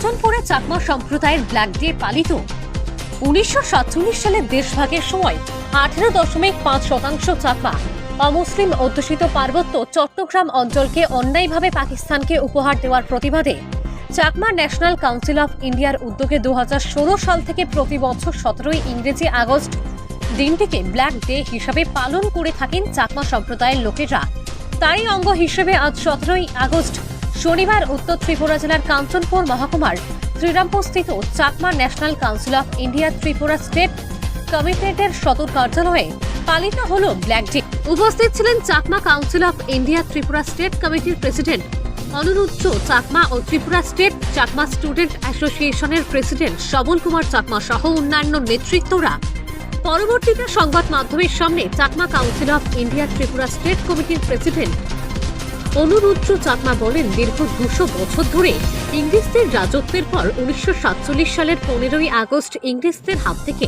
কাঞ্চনপুরে চাকমা সম্প্রদায়ের black day পালিত। উনিশশো সাতচল্লিশ সালের দেশভাগের সময় আঠেরো দশমিক পাঁচ শতাংশ চাকমা অমুসলিম অধ্যুষিত পার্বত্য চট্টগ্রাম অঞ্চলকে অন্যায়ভাবে পাকিস্তানকে উপহার দেওয়ার প্রতিবাদে চাকমা ন্যাশনাল কাউন্সিল অফ ইন্ডিয়ার উদ্যোগে দু হাজার ষোলো সাল থেকে প্রতি বছর সতেরোই ইংরেজি আগস্ট দিনটিকে ব্ল্যাক ডে হিসাবে পালন করে থাকেন চাকমা সম্প্রদায়ের লোকেরা। তারই অঙ্গ হিসেবে আজ সতেরোই আগস্ট শনিবার উত্তর ত্রিপুরা জেলার কাঞ্চনপুর মহকুমার শ্রীরামপুরস্থিত Chakma national council of India Tripura state কমিটেডের সদর কার্যালয়ে পালিত হল ব্ল্যাক ডে। উপস্থিত ছিলেন Chakma council of India Tripura state কমিটির প্রেসিডেন্ট অনুরুদ্ধ চাকমা ও ত্রিপুরা স্টেট চাকমা স্টুডেন্ট অ্যাসোসিয়েশনের প্রেসিডেন্ট সবল কুমার চাকমা সহ অন্যান্য নেতৃত্বরা। পরবর্তীতে সংবাদ মাধ্যমের সামনে Chakma council of India Tripura state কমিটির প্রেসিডেন্ট অনুরুদ্র চাকমা বলেন, দীর্ঘ দুশো বছর ধরে ইংরেজদের রাজত্বের পর উনিশশো সাতচল্লিশ সালের পনেরোই আগস্ট ইংরেজদের হাত থেকে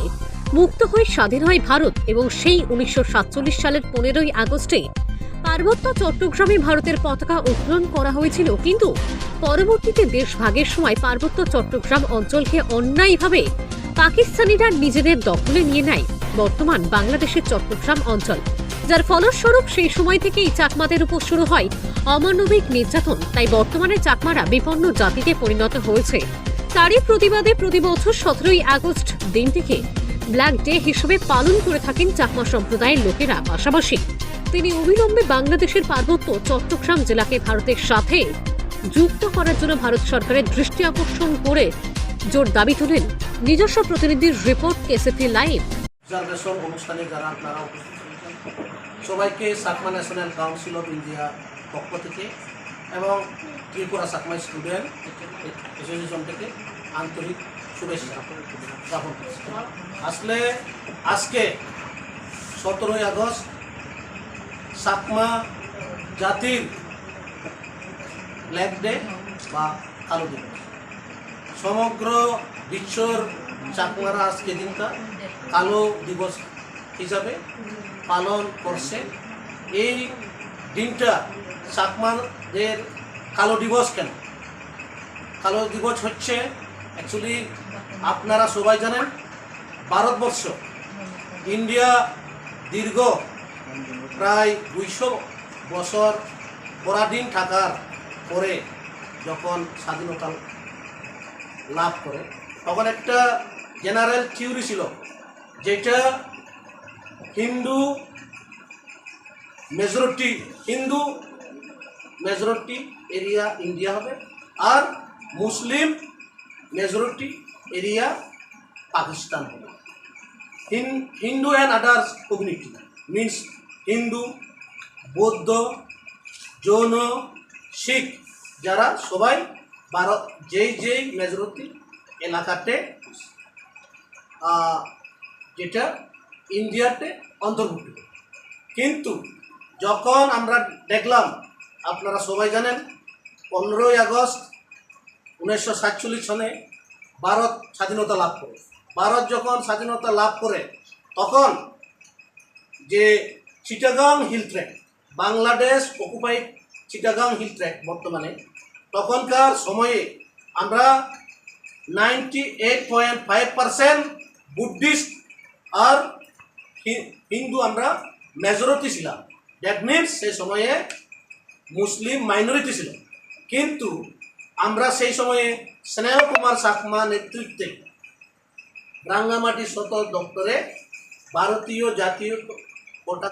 মুক্ত হয়ে স্বাধীন হয় ভারত এবং সেই উনিশশো সাতচল্লিশ সালের পনেরোই আগস্টে পার্বত্য চট্টগ্রামে ভারতের পতাকা উত্তোলন করা হয়েছিল। কিন্তু পরবর্তীতে দেশ ভাগের সময় পার্বত্য চট্টগ্রাম অঞ্চলকে অন্যায়ভাবে পাকিস্তানিরা নিজেদের দখলে নিয়ে নেয়। বর্তমান বাংলাদেশের চট্টগ্রাম অঞ্চল। যার ফলস্বরূপ সেই সময় থেকেই চাকমাদের উপর শুরু হয় অমানবিক নির্যাতন। তাই বর্তমানে চাকমারা বিপন্ন জাতিতে পরিণত হয়েছে। তারই প্রতিবাদে প্রতি বছর সতেরোই আগস্ট দিনটিকে ব্ল্যাক ডে হিসেবে পালন করে থাকেন চাকমা সম্প্রদায়ের লোকেরা পাশাপাশি। তিনি অবিলম্বে বাংলাদেশের পার্বত্য চট্টগ্রাম জেলাকে ভারতের সাথে যুক্ত করার জন্য ভারত সরকারের দৃষ্টি আকর্ষণ করে জোর দাবি তোলেন। নিজস্ব প্রতিনিধির রিপোর্ট কেসিপি লাইভ অনুষ্ঠানে যারা আপনারা সবাইকে Chakma national council of India পক্ষ থেকে এবং ত্রিপুরা সাকমা স্টুডেন্ট অ্যাসোসিয়েশন থেকে আন্তরিক শুভেচ্ছা জ্ঞাপন আসলে আজকে সতেরোই আগস্ট সাকমা জাতির ব্ল্যাক ডে বা কালো দিবস। সমগ্র বিশ্বর চাকমারা আজকে দিনটা কালো দিবস হিসাবে পালন করছে। এই দিনটা চাকমাদের কালো দিবস কেন? কালো দিবস হচ্ছে অ্যাকচুয়ালি আপনারা সবাই জানেন, ভারতবর্ষ, ইন্ডিয়া দীর্ঘ প্রায় দুইশো বছর পরাধীন থাকার পরে যখন স্বাধীনতা লাভ করে, তখন একটা জেনারেল থিওরি ছিল, যেটা Hindu majority Hindu majority area India হবে আর মুসলিম মেজরিটি এরিয়া পাকিস্তান হবে। হিন- Hindu and others community means Hindu, বৌদ্ধ, জৈন, শিখ, যারা সবাই ভারত যেই যেই মেজরিটি এলাকাতে যেটা ইন্ডিয়াতে অন্তর্ভুক্ত। কিন্তু যখন আমরা দেখলাম, আপনারা সবাই জানেন, পনেরোই আগস্ট উনিশশো সাতচল্লিশ সনে ভারত স্বাধীনতা লাভ করে। ভারত যখন স্বাধীনতা লাভ করে, তখন যে Chittagong hill tract Bangladesh occupied Chittagong hill tract বর্তমানে, তখনকার সময়ে আমরা ninety eight point five percent Buddhist আর হিন্দু আমরা মেজরিটি ছিলাম। দ্যাট মিনস সেই সময়ে মুসলিম মাইনরিটি ছিল কিন্তু আমরা সেই সময়ে স্নেহ কুমার সাকমা নেতৃত্বে রাঙ্গামাটি সদর দপ্তরে ভারতীয় জাতীয় পতাকা